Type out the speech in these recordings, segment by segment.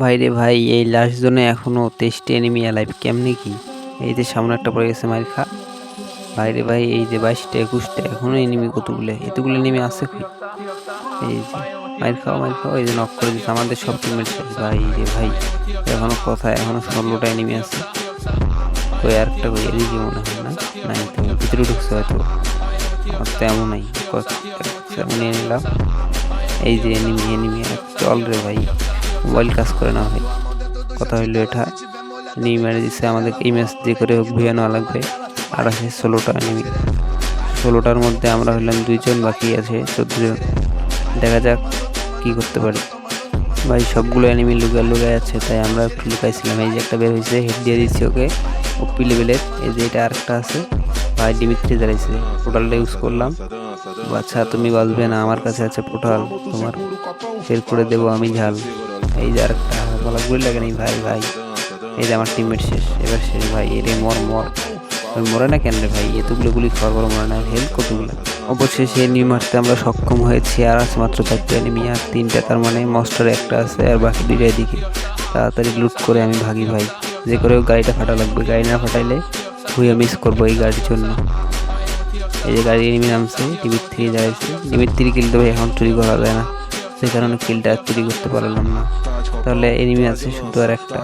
ভাই রে ভাই, এই লাস্ট জোনে এখনও তেইশটি এনিমি অ্যালাইভ কেমনে কি? এই যে সামনে একটা পড়ে গেছে, মাইর খা। ভাই রে ভাই, এই যে বাইশটা, একুশটা, এখনও এনিমি কতগুলো? এতগুলো এনিমি আছে কই এই যে, মাইর খাও মাইর খাও, এই যে নক করে দিচ্ছে আমাদের সব টিমের ভাই রে ভাই, এখনও কোথায় এখনও ষোলোটা এনিমি আছে। কই আরেকটা কই এদিকে মনে হয় না? নাই, তো ভিতরে ঢুকছে হয়তো। নাই নিলাম এই যে এনিমি এনিমি চল রে ভাই। মোবাইল কাজ করে না ভাই। কথা হইল এটা। এনিমি মেরে দিচ্ছে আমাদের এই ম্যাচ দিয়ে করে হোক ভিয়া নেওয়া লাগবে। আর আছে ষোলোটা এনিমি ষোলোটার মধ্যে আমরা হইলাম দুইজন, বাকি আছে চোদ্দজন। দেখা যাক কি করতে পারি। ভাই, সবগুলো এনিমি লুকায় লুকায় আছে, তাই আমরা একটু লুকাইছিলাম। এই যে একটা বের হয়েছে হেড দিয়ে দিচ্ছি ওকে। ওপি লেভেলের এই যে এটা আরেকটা আছে। ভাই, ডিমিত্রি দাঁড়াইছে পোর্টালটা ইউজ করলাম। আচ্ছা তুমি বাঁচবে না, আমার কাছে আছে পোর্টাল তোমার বের করে দেবো আমি ঝাল। এই যে আরেকটা বলা গুলি লাগে নাই ভাই ভাই। এই যে আমার টিমমেট শেষ। এবার শেষ ভাই এরে মর মর। মরে না কেন রে ভাই? এতগুলো গুলি খাওয়ার পর মরে না হেল্প কতগুলো? অবশেষে এনিমি মারতে আমরা সক্ষম হয়েছি, আর আছে মাত্র চারটে এনিমি আর তিনটা তার মানে মস্টার একটা আছে, আর বাকি দুইটা এদিকে। তাড়াতাড়ি লুট করে আমি ভাগি ভাই। যে করে গাড়িটা ফাটা লাগবে। গাড়ি না ফাটাইলে ভুয়ে মিস করব এই গাড়ির জন্য। এই যে গাড়ি এনিমি নামছে টিভির থ্রি দাঁড়াইছে টিভির থ্রি কিল ভাই এখন চুরি করা যায় না। সেই কারণে কিলটা চুরি করতে পারলাম না। তাহলে এনিমি আছে শুধু আর একটা।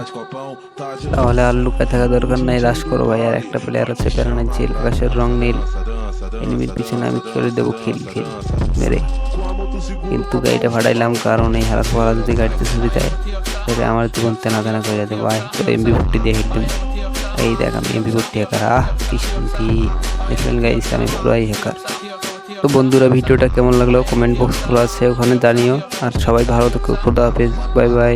তাহলে আর লুকায় থাকা দরকার নাই রাশ করো ভাই। আর একটা প্লেয়ার আছে প্যারানার জিল আকাশের রং নীল। এনিমির পিছনে আমি করে দেবো খিল খিল মেরে। কিন্তু গাড়িটা ফাটাইলাম কারণ এই হারাস ভাড়া যদি গাড়িতে ছুটি দেয়, তাহলে আমার জীবন তেনা তেনা করে যাবে। ভাই তো এমবি ফোরটি দিয়ে হিট এই দেখ আমি এমবি ফোরটি হ্যাকার আহ, কি শান্তি। দেখলেন গাইস আমি পুরাই হ্যাকার তো বন্ধুরা, ভিডিওটা কেমন লাগল? কমেন্ট বক্স খোলা আছে, ওখানে জানিও। আর সবাই ভালো থেকো, খোদা হাফেজ বাই বাই